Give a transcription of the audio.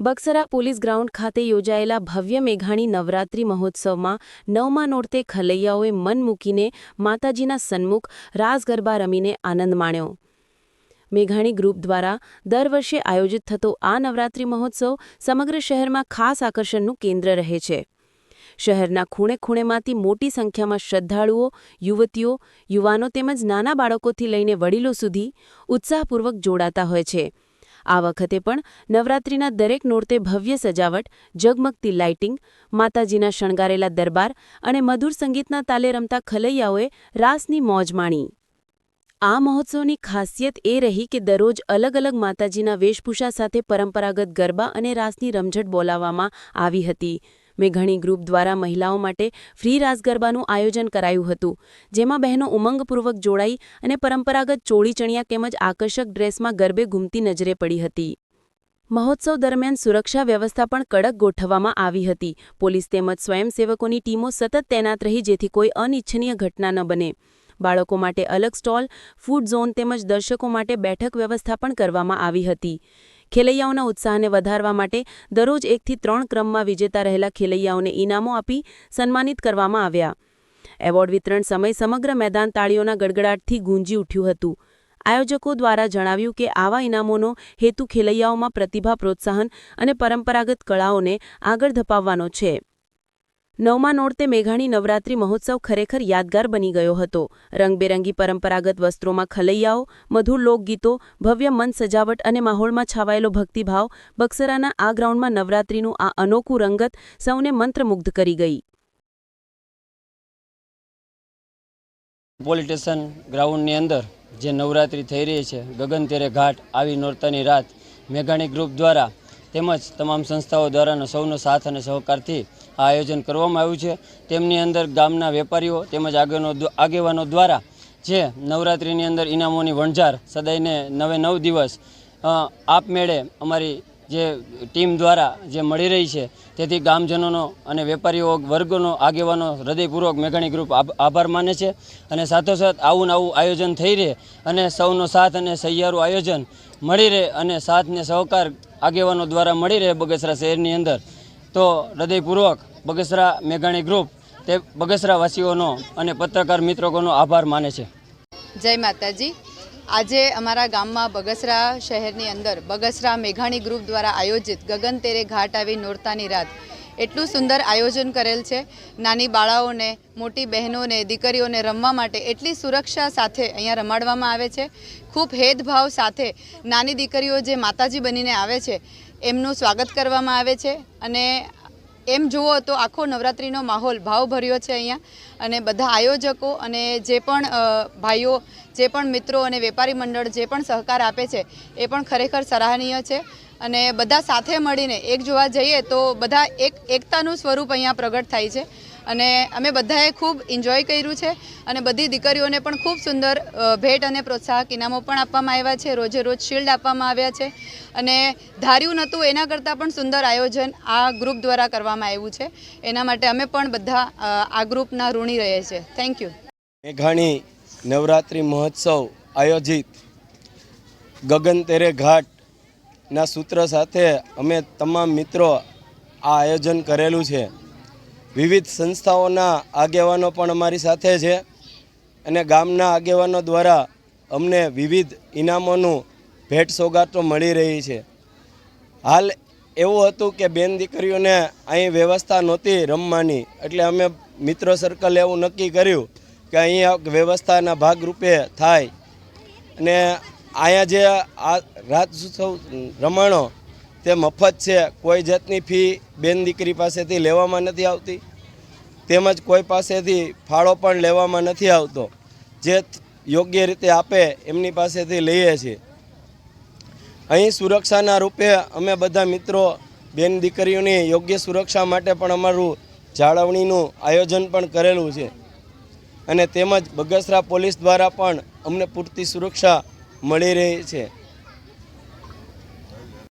Baksara police ground ખાતે યોજાયેલા ભવ્ય મેઘાણી નવરાત્રિ મહોત્સવમાં નવમા નોરતે ખલૈયાઓએ મન મૂકીને માતાજીના સન્મુખ રાસ ગરબા રમીને આનંદ માણ્યો. મેઘાણી ગ્રુપ દ્વારા દર વર્ષે આયોજિત થતો આ નવરાત્રિ મહોત્સવ સમગ્ર શહેરમાં ખાસ આકર્ષણનું કેન્દ્ર રહે છે. શહેરના ખૂણે ખૂણેમાંથી મોટી સંખ્યામાં શ્રદ્ધાળુઓ, યુવતીઓ, યુવાનો તેમજ નાના બાળકોથી લઈને વડીલો સુધી ઉત્સાહપૂર્વક જોડાતા હોય છે. આ વખતે પણ નવરાત્રિના દરેક નોરતે ભવ્ય સજાવટ જગમગતી લાઇટિંગ, માતાજીના શણગારેલા દરબાર અને મધુર સંગીતના તાલે રમતા ખલૈયાઓએ રાસની મોજ માણી. આ મહોત્સવની ખાસિયત એ રહી કે દરરોજ અલગ અલગ માતાજીના વેશભૂષા સાથે પરંપરાગત ગરબા અને રાસની રમઝટ બોલાવવામાં આવી હતી. મેઘણી ગ્રુપ દ્વારા મહિલાઓ માટે ફ્રી રાસ ગરબાનું આયોજન કરાયું હતું, જેમાં બહેનો ઉમંગપૂર્વક જોડાઈ અને પરંપરાગત ચોળી ચણિયા તેમજ આકર્ષક ડ્રેસમાં ગરબે ઘૂમતી નજરે પડી હતી. મહોત્સવ દરમિયાન સુરક્ષા વ્યવસ્થા પણ કડક ગોઠવવામાં આવી હતી. પોલીસ તેમજ સ્વયંસેવકોની ટીમો સતત તૈનાત રહી જેથી કોઈ અનિચ્છનીય ઘટના ન બને. બાળકો માટે અલગ સ્ટોલ, ફૂડ ઝોન તેમજ દર્શકો માટે બેઠક વ્યવસ્થા પણ કરવામાં આવી હતી. ખેલૈયાઓના ઉત્સાહને વધારવા માટે દરરોજ એકથી ત્રણ ક્રમમાં વિજેતા રહેલા ખેલૈયાઓને ઇનામો આપી સન્માનિત કરવામાં આવ્યા. એવોર્ડ વિતરણ સમય સમગ્ર મેદાન તાળીઓના ગડગડાટથી ગુંજી ઉઠ્યું હતું. આયોજકો દ્વારા જણાવ્યું કે આવા ઇનામોનો હેતુ ખેલૈયાઓમાં પ્રતિભા પ્રોત્સાહન અને પરંપરાગત કળાઓને આગળ ધપાવવાનો છે. નવમા નોરતે મેઘાણી નવરાત્રિ મહોત્સવ ખરેખર યાદગાર બની ગયો હતો. રંગબેરંગી પરંપરાગત વસ્ત્રોમાં ખલૈયાઓ, મધુર લોકગીતો, ભવ્ય મન સજાવટ અને માહોલમાં છાવાયેલો ભક્તિભાવ બક્સરાના આ ગ્રાઉન્ડમાં નવરાત્રિનું આ અનોખું રંગત સૌને મંત્રમુગ્ધ કરી ગઈ. પોલીસ સ્ટેશન ગ્રાઉન્ડની અંદર જે નવરાત્રિ થઈ રહી છે ગગન તેરે ઘાટ આવી નોરતાની રાત મેઘાણી ગ્રુપ દ્વારા તેમજ તમામ સંસ્થાઓ દ્વારાનો સૌનો સાથ અને સહકારથી આ આયોજન કરવામાં આવ્યું છે. તેમની અંદર ગામના વેપારીઓ તેમજ આગેવાનો આગેવાનો દ્વારા જે નવરાત્રિની અંદર ઇનામોની વણઝાર સદાયને નવે નવ દિવસ આપમેળે અમારી જે ટીમ દ્વારા જે મળી રહી છે તેથી ગામજનોનો અને વેપારીઓ વર્ગનો આગેવાનો હૃદયપૂર્વક મેઘાણી ગ્રુપ આભાર માને છે અને સાથોસાથ આવું આવું આયોજન થઈ રહે અને સૌનો સાથ અને સહિયારું આયોજન મળી રહે અને સાથને સહકાર આગેવાનો દ્વારા મળી રહે બગસરા શહેરની અંદર. તો હૃદયપૂર્વક બગસરા મેઘાણી ગ્રુપ તે બગસરાવાસીઓનો અને પત્રકાર મિત્રોનો આભાર માને છે. જય માતાજી. આજે અમારા ગામમાં બગસરા શહેરની અંદર બગસરા મેઘાણી ગ્રુપ દ્વારા આયોજિત ગગન તેરે ઘાટ આવી નોરતાની રાત એટલું સુંદર આયોજન કરેલ છે. નાની બાળાઓને, મોટી બહેનોને, દીકરીઓને રમવા માટે એટલી સુરક્ષા સાથે અહીંયા રમાડવામાં આવે છે. ખૂબ હેદભાવ સાથે નાની દીકરીઓ જે માતાજી બનીને આવે છે, એમનું સ્વાગત કરવામાં આવે છે. અને એમ જુઓ તો આખો નવરાત્રિનો માહોલ ભાવભર્યો છે અહીંયા. અને બધા આયોજકો અને જે પણ ભાઈઓ, જે પણ મિત્રો અને વેપારી મંડળ જે પણ સહકાર આપે છે, એ પણ ખરેખર સરાહનીય છે. અને બધા સાથે મળીને એક જોવા જઈએ તો બધા એક એકતાનું સ્વરૂપ અહીંયા પ્રગટ થાય છે. અને અમે બધાએ ખૂબ એન્જોય કર્યું છે અને બધી દીકરીઓને પણ ખૂબ સુંદર ભેટ અને પ્રોત્સાહક ઇનામો પણ આપવામાં આવ્યા છે. રોજે રોજ શિલ્ડ આપવામાં આવ્યા છે અને ધાર્યું નહોતું એના કરતાં પણ સુંદર આયોજન આ ગ્રુપ દ્વારા કરવામાં આવ્યું છે. એના માટે અમે પણ બધા આ ગ્રુપના ઋણી રહીએ છીએ થેન્ક યુ મેઘાણી નવરાત્રિ મહોત્સવ આયોજિત ગગન તેરે ઘાટના સૂત્ર સાથે અમે તમામ મિત્રો આ આયોજન કરેલું છે. વિવિધ સંસ્થાઓના આગેવાનો પણ અમારી સાથે છે અને ગામના આગેવાનો દ્વારા અમને વિવિધ ઇનામોનું ભેટ સોગાતો મળી રહી છે. હાલ એવું હતું કે બેન દીકરીઓને અહીં વ્યવસ્થા નહોતી રમવાની એટલે અમે મિત્રો સર્કલ એવું નક્કી કર્યું કે અહીંયા વ્યવસ્થાના ભાગરૂપે થાય. અને અહીંયા જે આ રાત ઉત્સવ રમાણો, તે મફત છે, કોઈ જાતની ફી બેન દીકરી પાસેથી લેવામાં નથી આવતી. તેમજ કોઈ પાસેથી ફાળો પણ લેવામાં નથી આવતો. જે યોગ્ય રીતે આપે, એમની પાસેથી લઈએ છીએ. અહીં સુરક્ષાના રૂપે અમે બધા મિત્રો, બેન દીકરીઓની યોગ્ય સુરક્ષા માટે પણ અમારું જાળવણીનું આયોજન પણ કરેલું છે. અને તેમજ બગસરા પોલીસ દ્વારા પણ અમને પૂરતી સુરક્ષા મળી રહી છે.